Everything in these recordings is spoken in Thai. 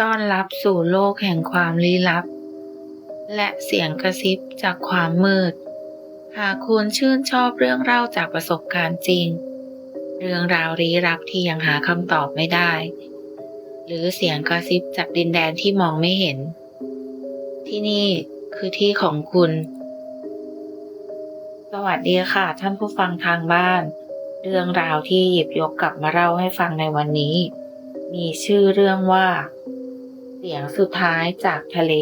ต้อนรับสู่โลกแห่งความลี้ลับ และเสียงกระซิบจากความมืด หากคุณชื่นชอบเรื่องเล่าจากประสบการณ์จริง เรื่องราวลี้ลับที่ยังหาคำตอบไม่ได้ หรือเสียงกระซิบจากดินแดนที่มองไม่เห็น ที่นี่คือที่ของคุณ สวัสดีค่ะ ท่านผู้ฟังทางบ้าน เรื่องราวที่หยิบยกกลับมาเล่าให้ฟังในวันนี้มีชื่อเรื่องว่า สียงสุดท้ายจากทะเล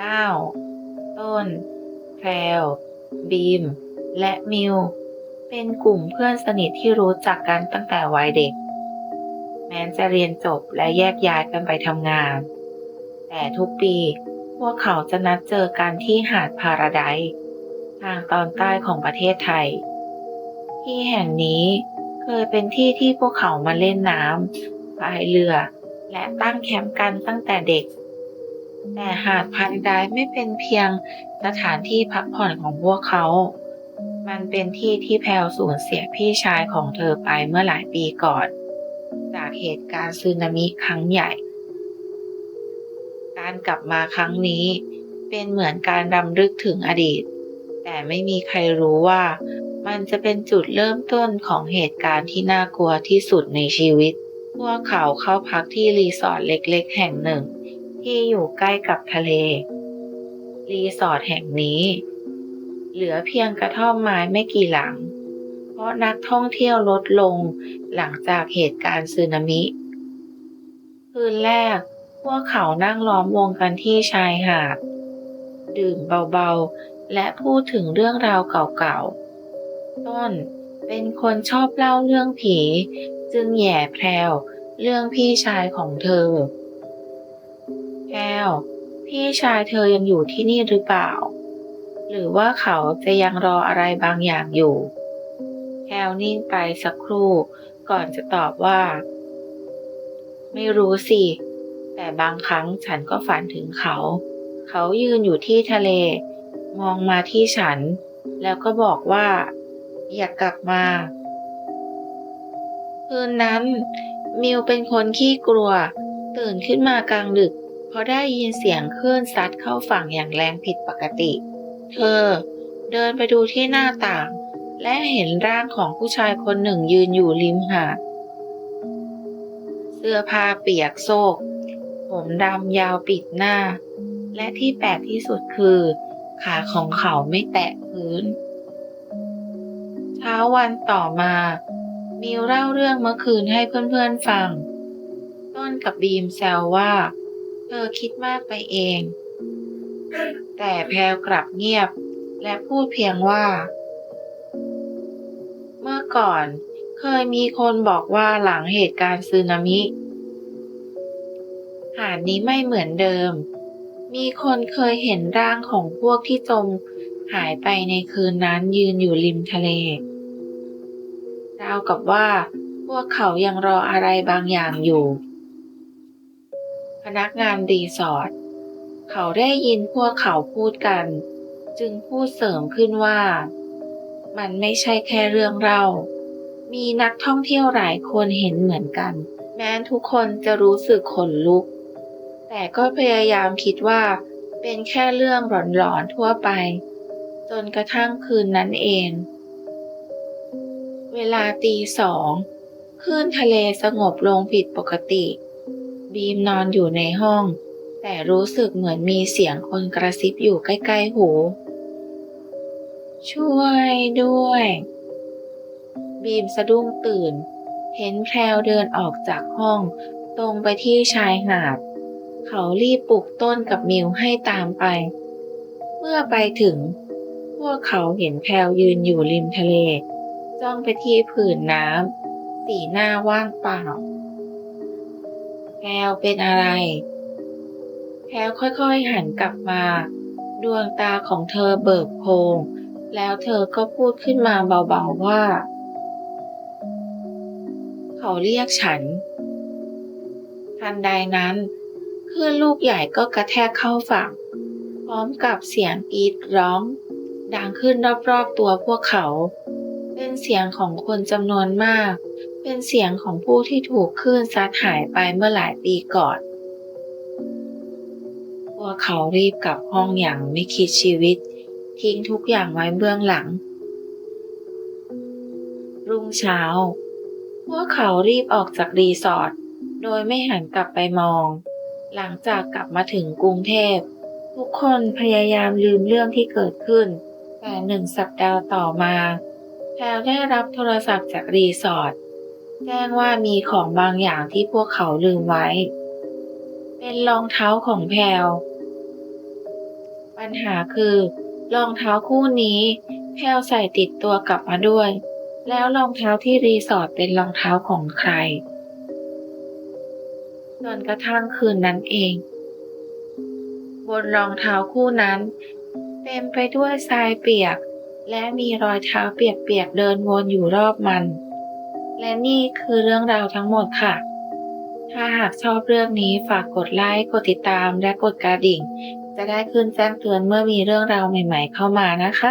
ก้าต้น แพรว บีม และมิว เป็นกลุ่มเพื่อนสนิทที่รู้จักกันตั้งแต่วัยเด็ก แม้จะเรียนจบและแยกย้ายกันไปทำงาน แต่ทุกปีพวกเขาจะนัดเจอกันที่หาดพาราไดซ์ทางตอนใต้ของประเทศไทย ที่แห่งนี้เคยเป็นที่ที่พวกเขามาเล่นน้ำพายเรือ และตั้งแคมป์กันตั้งแต่เด็ก แต่หาดพาราไดไม่เป็นเพียงสถานที่พักผ่อนของพวกเขา มันเป็นที่ที่แพลวสูญเสียพี่ชายของเธอไปเมื่อหลายปีก่อน จากเหตุการณ์สึนามิครั้งใหญ่ การกลับมาครั้งนี้เป็นเหมือนการรำลึกถึงอดีต แต่ไม่มีใครรู้ว่ามันจะเป็นจุดเริ่มต้นของเหตุการณ์ที่น่ากลัวที่สุดในชีวิต พวกเขาเข้าพักที่รีสอร์ทเล็กๆ แห่งหนึ่ง ที่อยู่ใกล้กับทะเล รีสอร์ทแห่งนี้ เหลือเพียงกระท่อมไม้ไม่กี่หลัง เพราะนักท่องเที่ยวลดลงหลังจากเหตุการณ์สึนามิ คืนแรก พวกเขานั่งล้อมวงกันที่ชายหาด ดื่มเบาๆ และพูดถึงเรื่องราวเก่าๆ ต้นเป็นคนชอบเล่าเรื่องผี จึงแย่แพรวเรื่องพี่ชายของเธอ แพรวพี่ชายเธอยังอยู่ที่นี่หรือเปล่า หรือว่าเขาจะยังรออะไรบางอย่างอยู่ แพรวนิ่งไปสักครู่ก่อนจะตอบว่า ไม่รู้สิ แต่บางครั้งฉันก็ฝันถึงเขา เขายืนอยู่ที่ทะเล มองมาที่ฉัน แล้วก็บอกว่า อยากกลับมา คืนนั้น มิวเป็นคนขี้กลัว ตื่นขึ้นมากลางดึก เพราะได้ยินเสียงคลื่นซัดเข้าฝั่งอย่างแรงผิดปกติ เธอ เดินไปดูที่หน้าต่าง และเห็นร่างของผู้ชายคนหนึ่งยืนอยู่ริมหาด เสื้อผ้าเปียกโซก ผมดำยาวปิดหน้า และที่แปลกที่สุดคือ ขาของเขาไม่แตะพื้น เช้าวันต่อมา มิวเล่าเรื่องเมื่อคืนให้เพื่อนๆฟัง ต้นกับบีมแซวว่า เธอคิดมากไปเอง แต่แพลกลับเงียบ และพูดเพียงว่า เมื่อก่อนเคยมีคนบอกว่าหลังเหตุการณ์สึนามิหาดนี้ไม่เหมือนเดิม มีคนเคยเห็นร่างของพวกที่จมหายไปในคืนนั้นยืนอยู่ริมทะเลาวกับว่า พวกเขายังรออะไรบางอย่างอยู่ พนักงานรีสอร์ทเขาได้ยินพวกเขาพูดกัน จึงพูดเสริมขึ้นว่า มันไม่ใช่แค่เรื่องเล่ามีนักท่องเที่ยวหลายคนเห็นเหมือนกัน แม้ทุกคนจะรู้สึกขนลุก แต่ก็พยายามคิดว่าเป็นแค่เรื่องหลอนๆทั่วไป จนกระทั่งคืนนั้นเอง เวลาตีสองคลื่นทะเลสงบลงผิดปกติ บีมนอนอยู่ในห้อง แต่รู้สึกเหมือนมีเสียงคนกระซิบอยู่ใกล้ ๆ หู ช่วยด้วย บีมสะดุ้งตื่น เห็นแพรวเดินออกจากห้อง ตรงไปที่ชายหาด เขารีบปลุกต้นกับมิวให้ตามไป เมื่อไปถึง พวกเขาเห็นแพรวยืนอยู่ริมทะเล จ้องไปที่ผืนน้ำ สีหน้าว่างเปล่า แพรวเป็นอะไร แพรวค่อยๆหันกลับมา ดวงตาของเธอเบิกโพง แล้วเธอก็พูดขึ้นมาเบาๆว่า เขาเรียกฉัน ทันใดนั้นคลื่นลูกใหญ่ก็กระแทกเข้าฝั่ง พร้อมกับเสียงกรีดร้อง ดังขึ้นรอบๆตัวพวกเขา เป็นเสียงของคนจำนวนมาก เป็นเสียงของผู้ที่ถูกคลื่นซัดหายไปเมื่อหลายปีก่อน พวกเขารีบกลับห้องอย่างไม่คิดชีวิต ทิ้งทุกอย่างไว้เบื้องหลัง รุ่งเช้า พวกเขารีบออกจากรีสอร์ทโดยไม่หันกลับไปมอง หลังจากกลับมาถึงกรุงเทพ ทุกคนพยายามลืมเรื่องที่เกิดขึ้น แต่หนึ่งสัปดาห์ต่อมา แพลได้รับโทรศัพท์จากรีสอร์ทแจ้งว่ามีของบางอย่างที่พวกเขาลืมไว้ เป็นรองเท้าของแพลวปัญหาคือรองเท้าคู่นี้แพลวใส่ติดตัวกลับมาด้วย แล้วรองเท้าที่รีสอร์ทเป็นรองเท้าของใครจนกระทั่งคืนนั้นเอง บนรองเท้าคู่นั้น เต็มไปด้วยทรายเปียก และมีรอยเท้าเปียกๆเดินวนอยู่รอบมัน และนี่คือเรื่องราวทั้งหมดค่ะ ถ้าหากชอบเรื่องนี้ฝากกดไลค์กดติดตามและกดกระดิ่ง จะได้ขึ้นแจ้งเตือนเมื่อมีเรื่องราวใหม่ ๆ เข้ามานะคะ